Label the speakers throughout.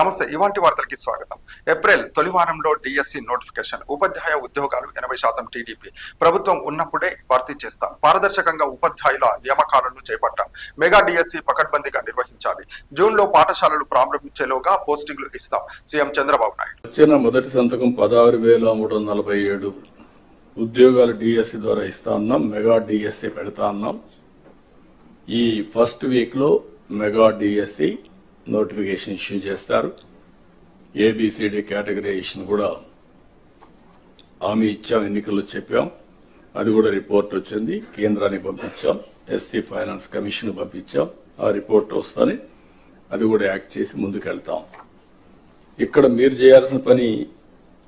Speaker 1: నమస్తే ఇవాంటి వార్తలకి స్వాగతం. ఏప్రిల్ తొలి వారంలో డిఎస్సి నోటిఫికేషన్ ఉపాధ్యాయ ఉద్యోగాలు ఎనభై శాతం టీడీపీ. ప్రభుత్వం ఉన్నప్పుడే భర్తీ చేస్తాం. పారదర్శకంగా ఉపాధ్యాయుల నియామకాలను చేపట్టాం. మెగా డిఎస్సి పకడ్బందీగా నిర్వహించాలి. జూన్లో పాఠశాలలు ప్రారంభించేలోగా పోస్టింగ్లు ఇస్తాం. సీఎం చంద్రబాబు నాయుడు.
Speaker 2: వచ్చిన మొదటి సంతకం పదహారు వేల మూడు వందల నలభై ఏడు ఉద్యోగాలు డిఎస్సి ద్వారా ఇస్తా ఉన్నాం మెగా డిఎస్సి పెడతా ఉన్నాం ఈ ఫస్ట్ వీక్లో మెగా డిఎస్సి నోటిఫికేషన్ ఇష్యూ చేస్తారు. A B C D categorisation కూడా హామీ ఇచ్చాం ఎన్నికల్లో చెప్పాం. అది కూడా రిపోర్ట్ వచ్చింది కేంద్రానికి పంపించాం ఎస్సీ ఫైనాన్స్ కమిషన్ పంపించాం. ఆ రిపోర్ట్ వస్తుంది. అది కూడా యాక్ట్ చేసి ముందుకెళ్తాం. ఇక్కడ మీరు చేయాల్సిన పని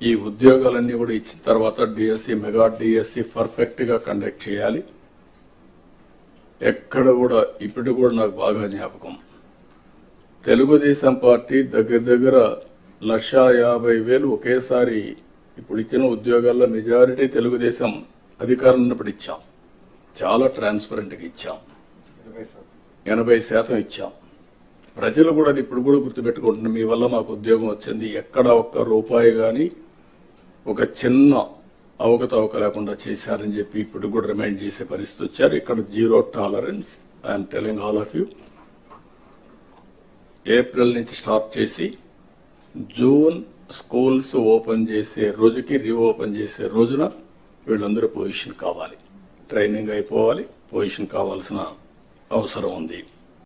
Speaker 2: ఈ ఉద్యోగాలన్నీ కూడా ఇచ్చిన తర్వాత డిఎస్సి మెగా డిఎస్సి పర్ఫెక్ట్గా కండక్ట్ చేయాలి. ఎక్కడ కూడా ఇప్పుడు కూడా నాకు బాగా జ్ఞాపకం. తెలుగుదేశం పార్టీ దగ్గర దగ్గర లక్ష యాభై వేలు ఒకేసారి ఇప్పుడు ఇచ్చిన ఉద్యోగాల్లో మెజారిటీ తెలుగుదేశం అధికారం ఉన్నప్పుడు ఇచ్చాం. చాలా ట్రాన్స్పరెంట్గా ఇచ్చాం. ఎనభై శాతం. ఇచ్చాం. ప్రజలు కూడా అది ఇప్పుడు కూడా గుర్తుపెట్టుకుంటున్నారు మీ వల్ల మాకు ఉద్యోగం వచ్చింది. ఎక్కడ ఒక్క రూపాయి గాని ఒక చిన్న అవకతవక లేకుండా చేశారని చెప్పి ఇప్పుడు కూడా రిమైండ్ చేసే పరిస్థితి వచ్చారు. ఇక్కడ zero tolerance. I'm telling all of you. April నుంచి స్టార్ట్ చేసి జూన్ స్కూల్స్ ఓపెన్ చేసే రోజుకి రీఓపెన్ చేసే రోజున వీళ్ళందరూ పొజిషన్ కావాలి. ట్రైనింగ్ అయిపోవాలి. పొజిషన్ కావాల్సిన అవసరం ఉంది.